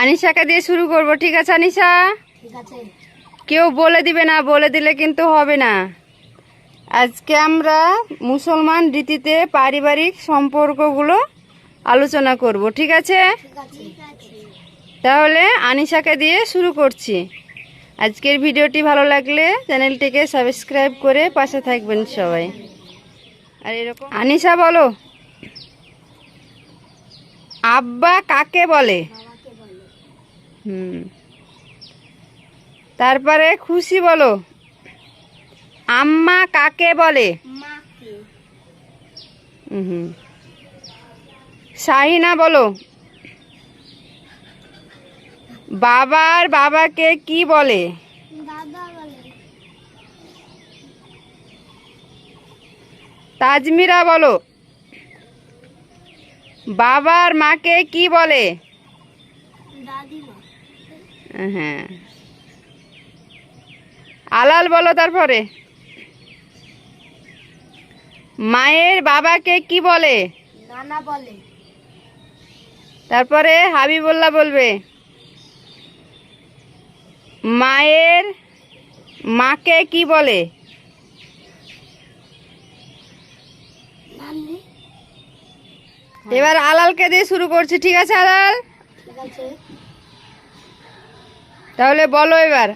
আনিশাকে দিয়ে শুরু করব ঠিক আছে আনিশা? কেউ বলে দিবে না বলে দিলে কিন্তু হবে না। আজকে আমরা মুসলমান রীতিতে পারিবারিক সম্পর্কগুলো আলোচনা করব ঠিক আছে। তাহলে আনিশাকে দিয়ে শুরু করছি। আজকের ভিডিওটি ভালো লাগলে চ্যানেলটিকে সাবস্ক্রাইব করে পাশে থাকবেন সবাই। আর এরকম আনিশা বলো। আব্বা কাকে বলে? হুম। তারপরে খুশি বলো। আম্মা কাকে বলে? হুম শাহিনা বলো। বাবার বাবাকে কি বলে। তাজমিরা বলো। বাবার মাকে কি বলে? হ্যাঁ। আলাল বলো তারপরে। মায়ের বাবাকে কি বলে? নানা বলে। তারপরে হাবিবুল্লাহ বলবে মায়ের মাকে কি বলে? এবার আলালকে দিয়ে শুরু করছি ঠিক আছে আলাল? তাহলে বলো এবার।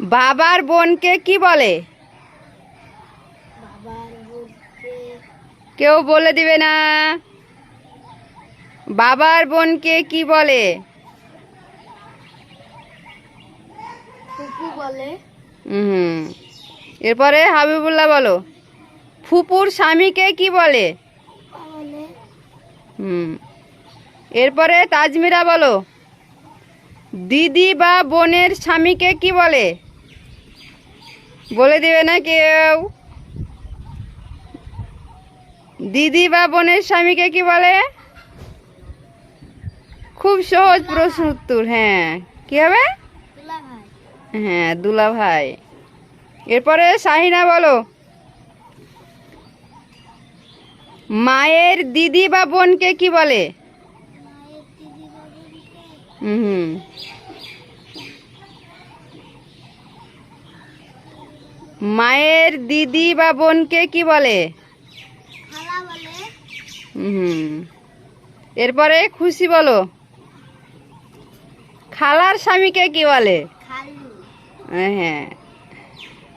বাবার বোনকে কি বলে? কেউ বলে দিবে না। বাবার বোনকে কি বলে? হুম এরপরে হাবিবুল্লাহ বলো। ফুপুর স্বামীকে কি বলে। হুম। এরপরে তাজমিরা বলো। দিদি বা বোনের স্বামীকে কি বলে? বলে দিবে না কেউ। দিদি বা বোনের স্বামীকে কি বলে? খুব সহজ প্রশ্ন উত্তর হ্যাঁ। কি হবে? হ্যাঁ দুলা ভাই এরপরে শাহিনা বলো। মায়ের দিদি বা বোনকে কি বলে? হুম। মায়ের দিদি বা বোনকে কি বলে? হুম। এরপরে খুশি বলো। খালার স্বামীকে কি বলে? হ্যাঁ।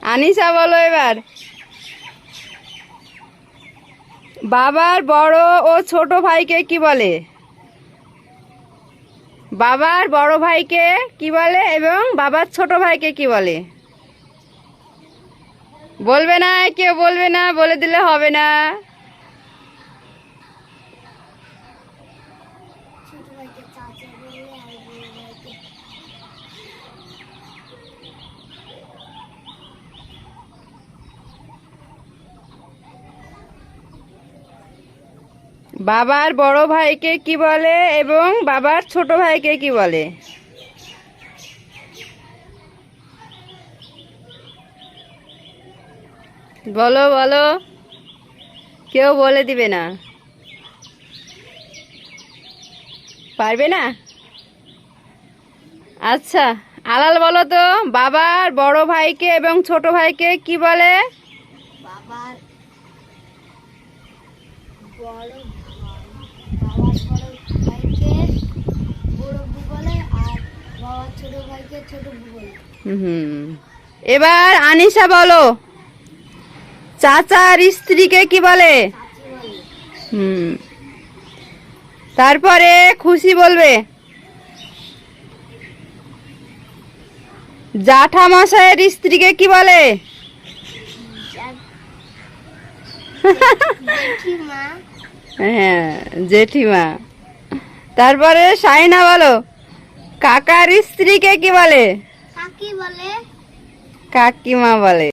আনিসা বলো এবার। বাবার বড় ও ছোট ভাইকে কি বলে? বাবার বড় ভাইকে কি বলে এবং বাবার ছোট ভাইকে কি বলে? বলবে না, কেউ বলবে না, বলে দিলে হবে না। বাবার বড় ভাইকে কি বলে এবং বাবার ছোট ভাইকে কি বলে? বলো বলো। কেউ বলে দিবে না। পারবে না? আচ্ছা আলাল বলো তো বাবার বড় ভাইকে এবং ছোট ভাইকে কি বলে? বাবার বড় হুম। এবার আনিশা বলো। চাচার স্ত্রীকে কি বলে? হুম। তারপরে খুশি বলবে জাঠা মশাইয়ের স্ত্রীকে কি বলে? হ্যাঁ জেঠিমা। তারপরে সাইনা বলো কাকার স্ত্রীকে কি বলে? কাকি বলে। কাকিমা বলে।